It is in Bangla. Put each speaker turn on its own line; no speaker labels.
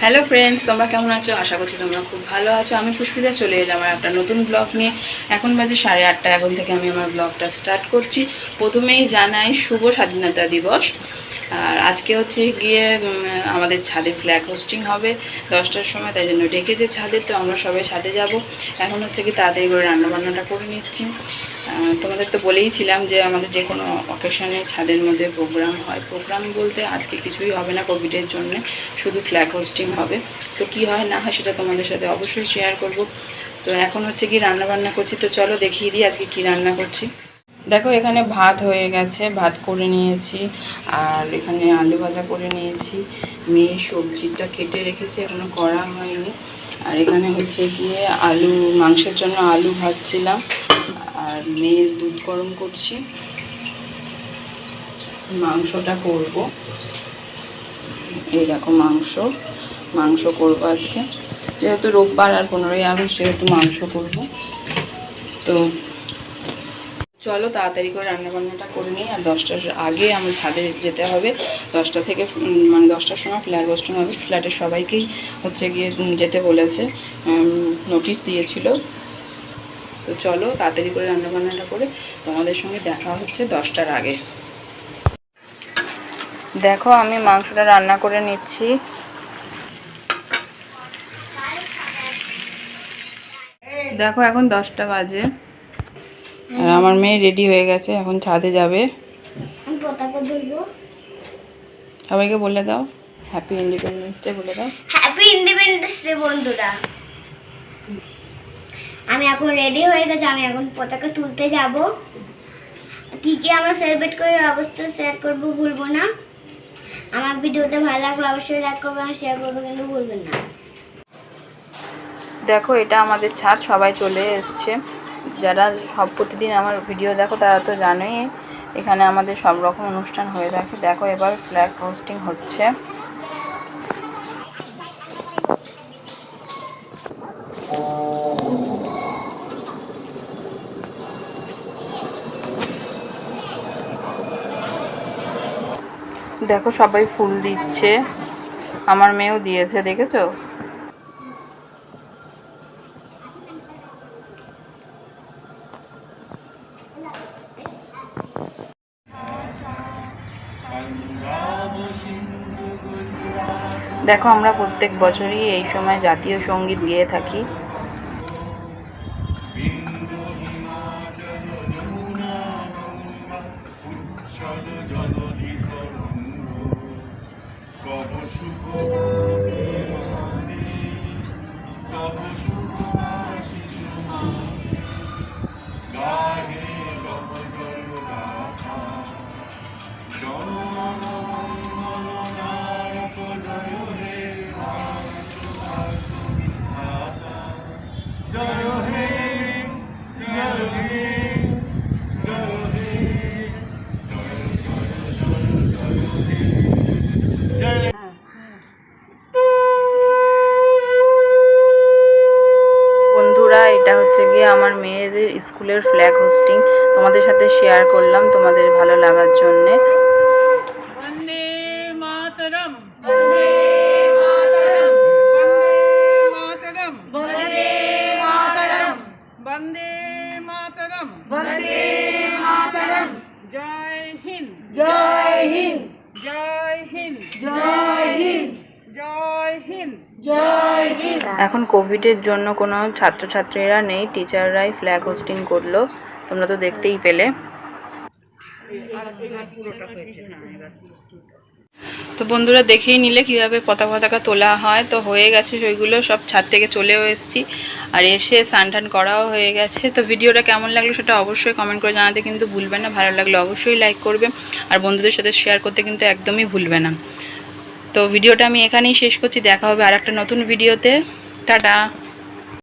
হ্যালো ফ্রেন্ডস তোমরা কেমন আছো? আশা করছি তোমরা খুব ভালো আছো। আমি পুষ্পিতা, চলে এলাম আর একটা নতুন ব্লগ নিয়ে। এখন বাজে সাড়ে আটটা, এখন থেকে আমি আমার ব্লগটা স্টার্ট করছি। প্রথমেই জানাই শুভ স্বাধীনতা দিবস। আর আজকে হচ্ছে গিয়ে আমাদের ছাদে ফ্ল্যাগ হোস্টিং হবে দশটার সময়, তাই জন্য ডেকেছে ছাদে, তো আমরা সবাই ছাদে যাব। এখন হচ্ছে কি তাড়াতাড়ি করে রান্নাবান্নাটা করে নিচ্ছি। তোমাদের তো বলেইছিলাম যে আমাদের যে কোনো অকেশনে ছাদের মধ্যে প্রোগ্রাম হয়। প্রোগ্রাম বলতে আজকে কিছুই হবে না কোভিডের জন্য, শুধু ফ্ল্যাগ হোস্টিং হবে। তো কি হয়, না হয় সেটা তোমাদের সাথে অবশ্যই শেয়ার করব। তো এখন হচ্ছে কি রান্না বান্না করছি, তো চলো দেখিয়ে দিই আজকে কি রান্না করছি। দেখো, এখানে ভাত হয়ে গেছে, ভাত করে নিয়েছি, আর এখানে আলু ভাজা করে নিয়েছি। মেয়ে সবজিটা কেটে রেখেছে, এখনও করা হয়নি। আর এখানে হচ্ছে গিয়ে আলু, মাংসের জন্য আলু ভাজছিলাম। আর মেয়ের দুধ গরম করছি। মাংসটা করব। এই দেখো মাংস মাংস করব আজকে। যেহেতু রোববার আর পনেরোই আগস্ট, সেহেতু মাংস করব। তো চলো তাড়াতাড়ি করে রান্নাবান্নাটা করে নিই, আর দশটার আগে আমার ছাদে যেতে হবে। দশটা থেকে মানে দশটার সময় ফ্ল্যাট হোস্টিং হবে। ফ্ল্যাটের সবাইকেই হচ্ছে গিয়ে যেতে বলেছে নোটিশ দিয়েছিল। তো চলো তাড়াতাড়ি করে রান্নাবান্নাটা করে তোমাদের সঙ্গে দেখা হচ্ছে দশটার আগে। দেখো, আমি মাংসটা রান্না করে নিচ্ছি। দেখো, এখন দশটা বাজে। আর আমার মেয়ে রেডি হয়ে গেছে এখন ছাদে যাবে।
আমি পতাকা ধরবো।
সবাইকে বলে দাও হ্যাপি ইন্ডিপেন্ডেন্স ডে বলে দাও।
হ্যাপি ইন্ডিপেন্ডেন্স ডে বন্ধুরা। আমি এখন রেডি হয়ে গেছি আমি এখন পতাকা তুলতে যাব। কি কি আমরা সেলিব্রেট করি অবশ্যই শেয়ার করব ভুলবো না। আমার ভিডিওটা ভালো লাগলে অবশ্যই লাইক করবে আর শেয়ার করবে কিন্তু ভুলবেন না।
দেখো এটা আমাদের ছাদ সবাই চলে এসছে। যারা সব প্রতিদিন আমার ভিডিও দেখো, তারা তো জানোই, এখানে আমাদের সব রকম অনুষ্ঠান হয়ে থাকে। দেখো এবার ফ্ল্যাগ পোস্টিং হচ্ছে। দেখো সবাই ফুল দিচ্ছে। আমার মেয়েও দিয়েছে, দেখেছ? দেখো আমরা প্রত্যেক বছরই এই সময় জাতীয় সংগীত গেয়ে থাকি। বন্ধুরা এটা হচ্ছে গিয়ে আমার মেয়েদের স্কুলের ফ্ল্যাগ হোস্টিং তোমাদের সাথে শেয়ার করলাম তোমাদের ভালো লাগার জন্যে।
বন্দে মাতরম বন্দে মাতরম। জয় হিন্দ জয় হিন্দ। জয় হিন্দ জয় হিন্দ। জয় হিন্দ। জয়
এখন কোভিডের জন্য কোনো ছাত্রছাত্রীরা নেই টিচাররাই ফ্ল্যাগ হোস্টিং করল। তোমরা তো দেখতেই পেলে। তো বন্ধুরা দেখেই নিলে কীভাবে পতাকা পতাকা তোলা হয়। তো হয়ে গেছে সেইগুলো সব ছাদ থেকে চলেও এসেছি। আর এসে স্নান টান করাও হয়ে গেছে। তো ভিডিওটা কেমন লাগল সেটা অবশ্যই কমেন্ট করে জানাতে কিন্তু ভুলবে না। ভালো লাগলে অবশ্যই লাইক করবে। আর বন্ধুদের সাথে শেয়ার করতে কিন্তু একদমই ভুলবে না। তো ভিডিওটা আমি এখানেই শেষ করছি দেখা হবে আর একটা নতুন ভিডিওতে। টাটা।